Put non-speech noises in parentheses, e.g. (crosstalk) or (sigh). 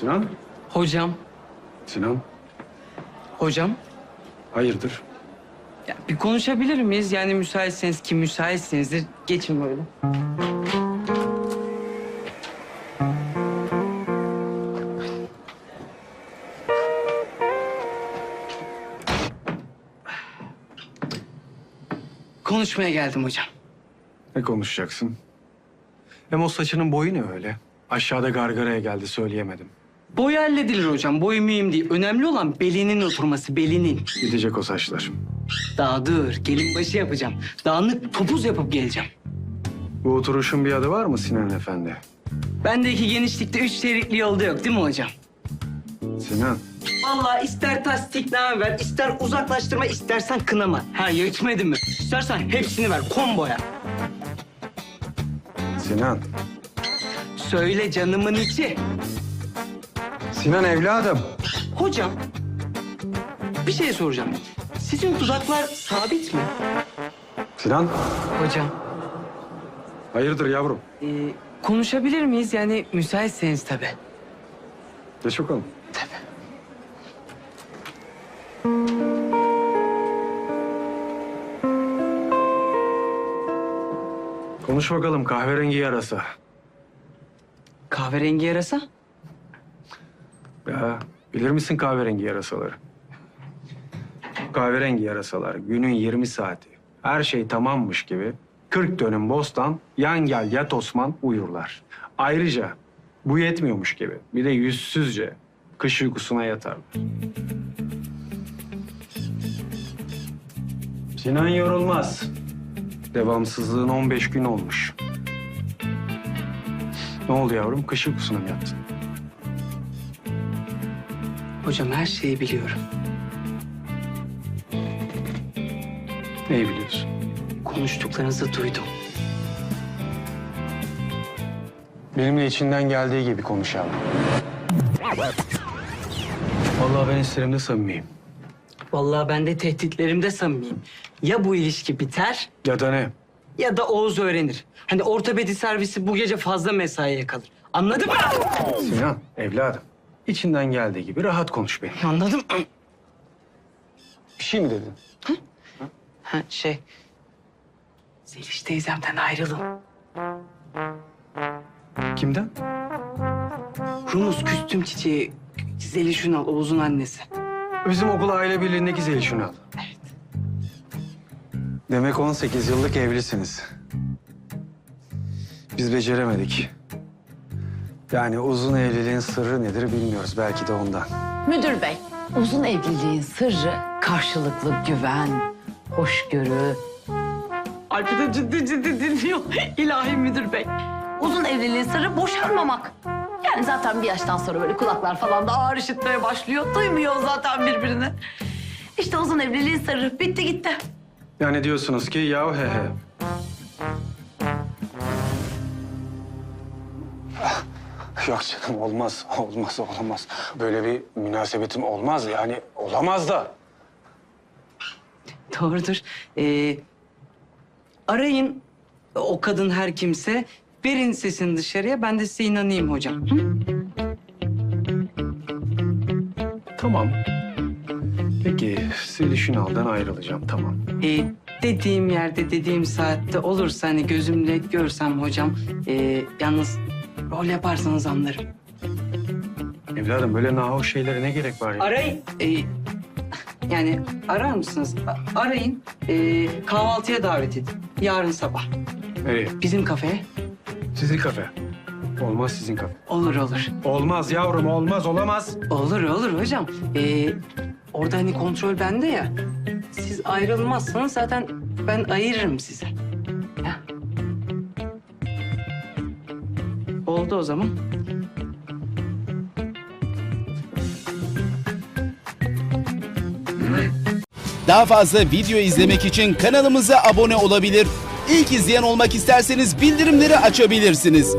Sinan? Hocam, Sinan? hocam. Hayırdır? Ya bir konuşabilir miyiz? Yani müsaitseniz ki müsaitsinizdir. Geçin böyle. Konuşmaya geldim hocam. Ne konuşacaksın? Hem o saçının boyu ne öyle? Aşağıda gargaraya geldi söyleyemedim. Boy halledilir hocam. Boy mühim değil. Önemli olan belinin oturması, belinin. Gidecek o saçlar. Daha dur. Gelin başı yapacağım. Dağınık topuz yapıp geleceğim. Bu oturuşun bir adı var mı Sinan Efendi? Bendeki genişlikte üç şeritli yolda yok değil mi hocam? Sinan, Vallahi ister tasdikname ver, ister uzaklaştırma, istersen kınama. Ha yetmedi mi? İstersen hepsini ver, komboya. Sinan. Söyle canımın içi. Sinan evladım. Hocam, bir şey soracağım. Sizin dudaklar sabit mi? Sinan. Hocam, Hayırdır yavrum? e, konuşabilir miyiz? Yani müsaitseniz tabii. Geç bakalım. Konuş bakalım kahverengi yarasa. Kahverengi yarasa? Ya bilir misin kahverengi yarasaları? Kahverengi yarasalar günün 20 saati her şey tamammış gibi 40 dönüm bostan yan gel yat Osman uyurlar. Ayrıca bu yetmiyormuş gibi bir de yüzsüzce kış uykusuna yatarlar. Sinan yorulmaz. Devamsızlığın 15 gün olmuş. Ne oldu yavrum? Kış uykusuna mı yattın? Hocam her şeyi biliyorum. Neyi biliyorsun? Konuştuklarınızı duydum. Benimle içinden geldiği gibi konuş yavrum. Vallahi ben hislerimde samimiyim. Vallahi ben de tehditlerimde samimiyim. Ya bu ilişki biter Ya da ne? ya da Oğuz öğrenir. Hani ortopedi servisi bu gece fazla mesaiye kalır. Anladın mı? Sinan, evladım. İçinden geldiği gibi rahat konuş benim. Anladım. Bir şey mi dedin? Ha şey... Zeliş teyzemden ayrılın. Kimden? Rumus küstüm çiçeği. Zeliş Ünal, Oğuz'un annesi. Bizim okul aile birliğindeki Zeliş Ünal. Evet. Demek 18 yıllık evlisiniz. Biz beceremedik. Yani uzun evliliğin sırrı nedir bilmiyoruz. Belki de ondan. Müdür bey, uzun evliliğin sırrı karşılıklı güven, hoşgörü. Alp'i de ciddi ciddi dinliyor. (laughs) İlahi müdür bey. Uzun evliliğin sırrı boşanmamak. Yani zaten bir yaştan sonra böyle kulaklar falan da ağır işitmeye başlıyor. Duymuyor zaten birbirini. İşte uzun evliliğin sırrı. Bitti gitti. Yani diyorsunuz ki yahu he he. Yok canım olmaz, olmaz, olamaz. Böyle bir münasebetim olmaz yani olamaz da. Doğrudur. Ee, arayın o kadın her kimse. Verin sesini dışarıya. Ben de size inanayım hocam. Hı? Tamam. Peki Zeliş Ünal'dan ayrılacağım tamam. Ee, dediğim yerde, dediğim saatte olursa hani gözümle görsem hocam... ee, yalnız rol yaparsanız anlarım. Evladım böyle nahoş şeylere ne gerek var ya? Arayın. Ee, yani arar mısınız? A- arayın. Ee, kahvaltıya davet edin. Yarın sabah. Nereye? Bizim kafeye. Sizin kafe. Olmaz sizin kafe. Olur olur. Olmaz yavrum olmaz olamaz. Olur olur hocam. Ee, orada hani kontrol bende ya. Siz ayrılmazsanız zaten ben ayırırım size. Oldu o zaman. Daha fazla video izlemek için kanalımıza abone olabilir. İlk izleyen olmak isterseniz bildirimleri açabilirsiniz.